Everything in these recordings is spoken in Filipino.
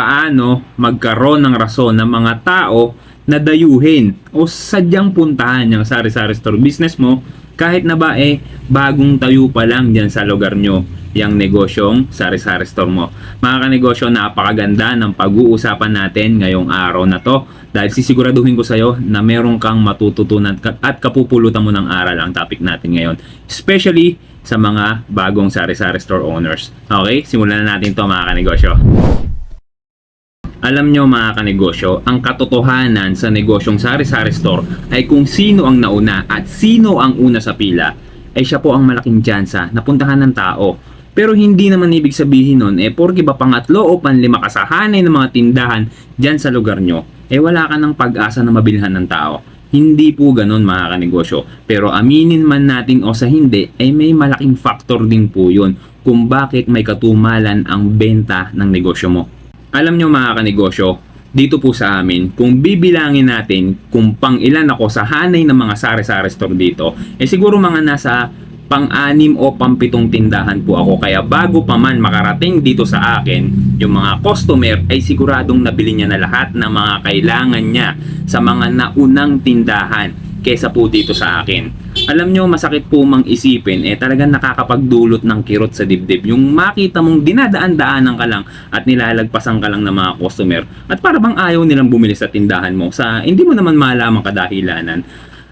paano magkaroon ng rason ng mga tao na dayuhin o sadyang puntahan yung sari-sari store business mo kahit na ba eh bagong tayo pa lang dyan sa lugar nyo yung negosyong sari-sari store mo. Mga kanegosyo, napakaganda ng pag-uusapan natin ngayong araw na to dahil sisiguraduhin ko sa'yo na meron kang matututunan at kapupulutan mo ng aral ang topic natin ngayon. Especially sa mga bagong sari-sari store owners. Okay, simulan na natin to mga kanegosyo. Alam nyo mga kanegosyo, ang katotohanan sa negosyong sari-sari store ay kung sino ang nauna at sino ang una sa pila, ay siya po ang malaking tsansa na puntahan ng tao. Pero hindi naman ibig sabihin nun, eh porke ba pangatlo o panlima ka sa hanay ng mga tindahan dyan sa lugar nyo, eh wala ka ng pag-asa na mabilhan ng tao. Hindi po ganun mga kanegosyo. Pero aminin man natin o sa hindi, ay may malaking factor din po yun kung bakit may katumalan ang benta ng negosyo mo. Alam nyo mga kanegosyo, dito po sa amin, kung bibilangin natin kung pang ilan ako sa hanay ng mga sari-sari store dito, eh siguro mga nasa pang-anim o pang-pitong tindahan po ako. Kaya bago pa man makarating dito sa akin, yung mga customer ay siguradong nabili niya na lahat ng mga kailangan niya sa mga naunang tindahan kesa po dito sa akin. Alam nyo, masakit po mang isipin, eh talagang nakakapagdulot ng kirot sa dibdib. Yung makita mong dinadaan-daanan ka lang at nilalagpasan ka lang ng mga customer at para bang ayaw nilang bumili sa tindahan mo sa hindi mo naman malaman kadahilanan.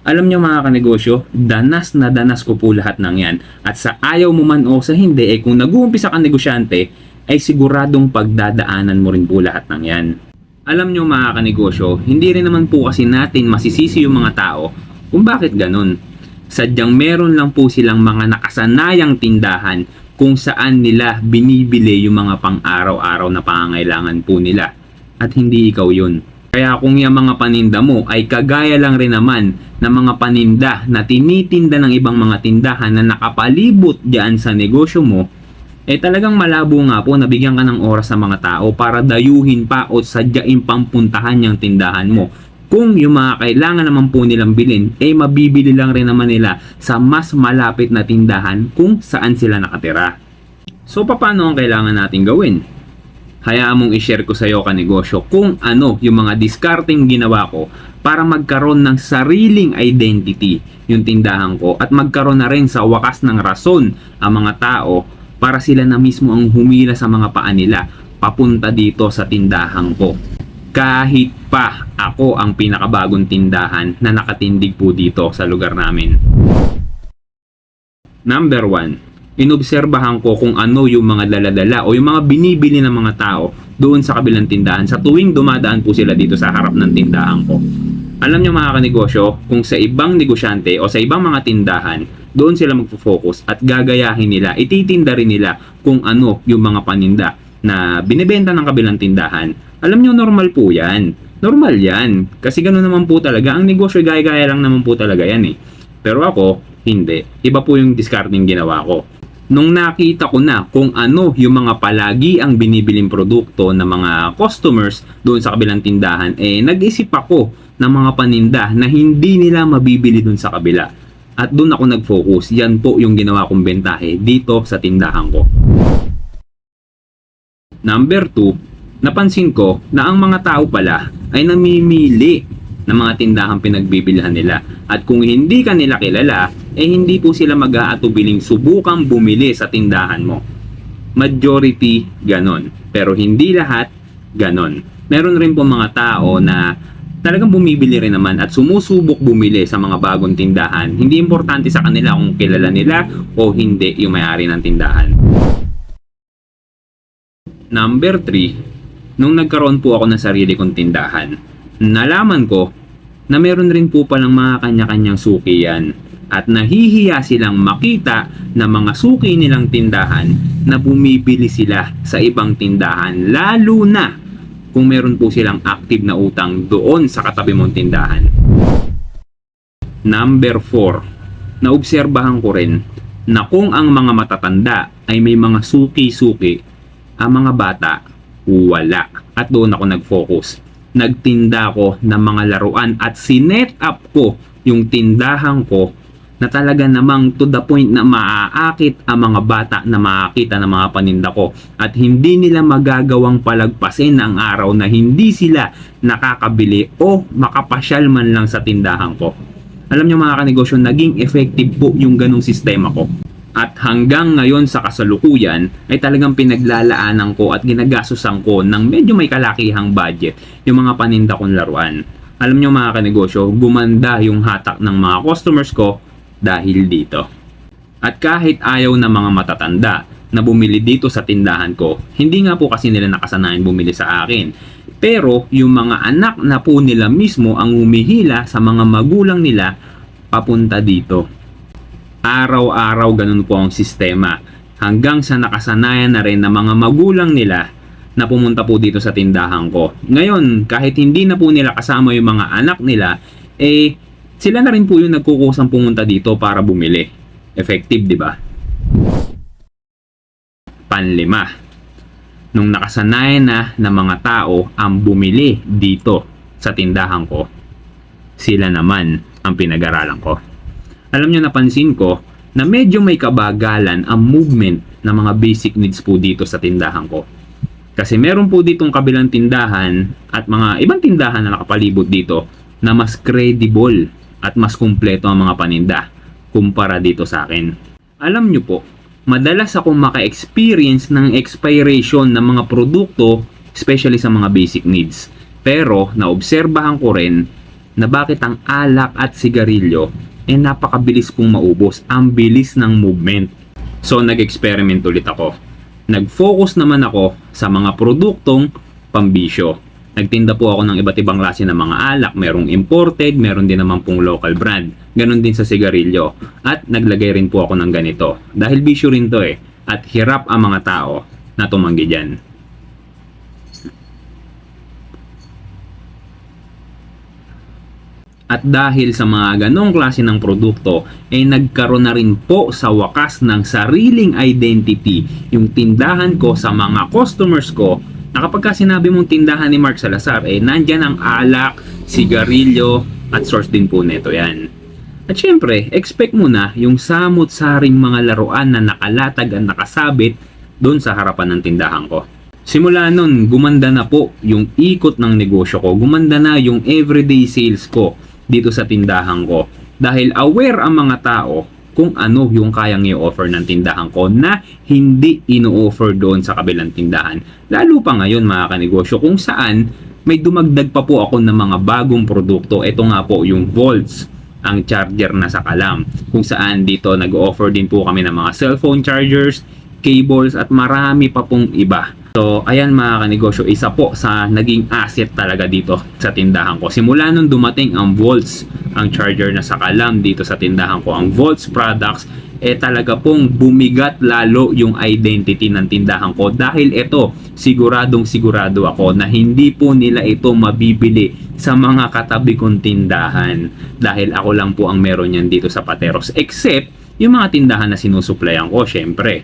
Alam nyo mga kanegosyo, danas na danas ko po lahat ng yan. At sa ayaw mo man o sa hindi, eh kung nag-uumpisa kang negosyante, ay siguradong pagdadaanan mo rin po lahat ng yan. Alam nyo mga kanegosyo, hindi rin naman po kasi natin masisisi yung mga tao kung bakit ganun. Sadyang meron lang po silang mga nakasanayang tindahan kung saan nila binibili yung mga pang-araw-araw na pangangailangan po nila. At hindi ikaw yun. Kaya kung yung mga paninda mo ay kagaya lang rin naman ng mga paninda na tinitinda ng ibang mga tindahan na nakapalibot dyan sa negosyo mo, eh talagang malabo nga po na bigyan ka ng oras sa mga tao para dayuhin pa o sadyain pampuntahan yung tindahan mo. Kung yung mga kailangan naman po nilang bilhin, eh mabibili lang rin naman nila sa mas malapit na tindahan kung saan sila nakatira. So paano ang kailangan natin gawin? Hayaan mong i-share ko sa iyo kanegosyo kung ano yung mga discarding ginawa ko para magkaroon ng sariling identity yung tindahan ko at magkaroon na rin sa wakas ng rason ang mga tao para sila na mismo ang humila sa mga paa nila papunta dito sa tindahan ko. Kahit pa ako ang pinakabagong tindahan na nakatindig po dito sa lugar namin. Number 1, inobserbahan ko kung ano yung mga daladala o yung mga binibili ng mga tao doon sa kabilang tindahan sa tuwing dumadaan po sila dito sa harap ng tindahan ko. Alam nyo mga kanegosyo, kung sa ibang negosyante o sa ibang mga tindahan, doon sila magfo-focus at gagayahin nila, ititinda rin nila kung ano yung mga paninda na binibenta ng kabilang tindahan. Alam nyo, normal po yan. Normal yan. Kasi gano'n naman po talaga. Ang negosyo, gaya-gaya lang naman po talaga yan eh. Pero ako, hindi. Iba po yung discarding ginawa ko. Nung nakita ko na kung ano yung mga palagi ang binibiling produkto ng mga customers doon sa kabilang tindahan, eh nag-isip ako ng mga paninda na hindi nila mabibili doon sa kabila. At doon ako nag-focus. Yan po yung ginawa kong bentahe dito sa tindahan ko. Number 2, napansin ko na ang mga tao pala ay namimili ng mga tindahang pinagbibilhan nila. At kung hindi ka nila kilala, eh hindi po sila mag-aatubiling subukang bumili sa tindahan mo. Majority ganon. Pero hindi lahat ganon. Meron rin po mga tao na talagang bumibili rin naman at sumusubok bumili sa mga bagong tindahan. Hindi importante sa kanila kung kilala nila o hindi yung may-ari ng tindahan. Number 3, nung nagkaroon po ako ng sarili kong tindahan, nalaman ko na meron rin po palang mga kanya-kanyang suki yan at nahihiya silang makita na mga suki nilang tindahan na bumibili sila sa ibang tindahan lalo na kung meron po silang active na utang doon sa katabi mong tindahan. Number 4, naobserbahan ko rin na kung ang mga matatanda ay may mga suki-suki, ang mga bata wala. At doon ako nag-focus. Nagtinda ko ng mga laruan at sinet up ko yung tindahan ko na talaga namang to the point na maaakit ang mga bata na makakita ng mga paninda ko at hindi nila magagawang palagpasin ang araw na hindi sila nakakabili o makapasyal man lang sa tindahan ko. Alam nyo mga kanegosyo, naging effective po yung ganong sistema ko. At hanggang ngayon sa kasalukuyan ay talagang pinaglalaanan ko at ginagastosan ko ng medyo may kalakihang budget yung mga paninda kong laruan. Alam nyo mga kanegosyo, gumanda yung hatak ng mga customers ko dahil dito. At kahit ayaw na mga matatanda na bumili dito sa tindahan ko, hindi nga po kasi nila nakasanayan bumili sa akin. Pero yung mga anak na po nila mismo ang humihila sa mga magulang nila papunta dito. Araw-araw ganun po ang sistema. Hanggang sa nakasanayan na rin ng mga magulang nila na pumunta po dito sa tindahan ko. Ngayon, kahit hindi na po nila kasama yung mga anak nila, eh, sila na rin po yung nagkukusang pumunta dito para bumili. Effective, di ba? Panlima. Nung nakasanayan na ng mga tao ang bumili dito sa tindahan ko, sila naman ang pinag-aralan ko. Alam nyo, napansin ko na medyo may kabagalan ang movement ng mga basic needs po dito sa tindahan ko. Kasi meron po ditong kabilang tindahan at mga ibang tindahan na nakapalibot dito na mas credible at mas kumpleto ang mga paninda kumpara dito sa akin. Alam nyo po, madalas akong maka-experience ng expiration ng mga produkto especially sa mga basic needs. Pero naobserbahan ko rin na bakit ang alak at sigarilyo eh napakabilis pong maubos. Ang bilis ng movement. So nag-experiment ulit ako. Nag-focus naman ako sa mga produktong pambisyo. Nagtinda po ako ng iba't ibang klase ng mga alak. Merong imported, meron din naman pong local brand. Ganon din sa sigarilyo. At naglagay rin po ako ng ganito. Dahil bisyo rin to eh. At hirap ang mga tao na tumanggi dyan. At dahil sa mga ganong klase ng produkto, ay nagkaroon na rin po sa wakas ng sariling identity yung tindahan ko sa mga customers ko na kapag ka sinabi mong tindahan ni Mark Salazar, eh nandyan ang alak, sigarilyo, at source din po neto yan. At syempre, expect mo na yung samot-saring mga laruan na nakalatag at nakasabit doon sa harapan ng tindahan ko. Simula nun, gumanda na po yung ikot ng negosyo ko. Gumanda na yung everyday sales ko dito sa tindahan ko. Dahil aware ang mga tao kung ano yung kayang i-offer ng tindahan ko na hindi ino-offer doon sa kabilang tindahan. Lalo pa ngayon mga kanegosyo kung saan may dumagdag pa po ako ng mga bagong produkto. Ito nga po yung volts ang charger na sa kalam kung saan dito nag-offer din po kami ng mga cellphone chargers, cables at marami pa pong iba. So, ayan mga kanegosyo, isa po sa naging asset talaga dito sa tindahan ko. Simula nung dumating ang Volts, ang charger na sa kalam dito sa tindahan ko, ang Volts products, eh talaga pong bumigat lalo yung identity ng tindahan ko. Dahil ito, siguradong sigurado ako na hindi po nila ito mabibili sa mga katabi kong tindahan. Dahil ako lang po ang meron yan dito sa Pateros. Except yung mga tindahan na sinusuplayan ko syempre.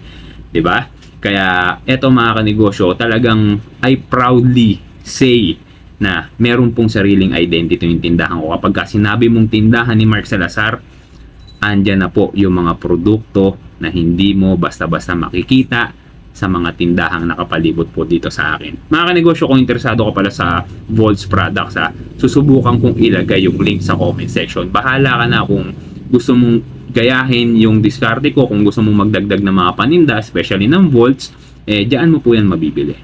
'di ba kaya eto mga kanegosyo talagang I proudly say na meron pong sariling identity yung tindahan ko kapag ka sinabi mong tindahan ni Mark Salazar andyan na po yung mga produkto na hindi mo basta-basta makikita sa mga tindahang nakapalibot po dito sa akin. Mga kanegosyo, kung interesado ka pala sa Volts products, ha, susubukan kong ilagay yung link sa comment section. Bahala ka na kung gusto mong gayahin yung diskarte ko, kung gusto mong magdagdag ng mga paninda, especially ng Volts, eh, diyan mo po yan mabibili.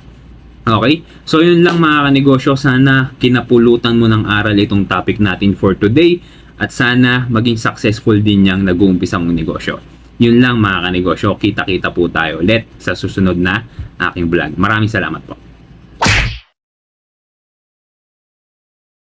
Okay? So, yun lang mga kanegosyo. Sana kinapulutan mo ng aral itong topic natin for today at sana maging successful din yung nag-uumpisa mong negosyo. Yun lang mga kanegosyo. Kita-kita po tayo ulit sa susunod na aking vlog. Maraming salamat po.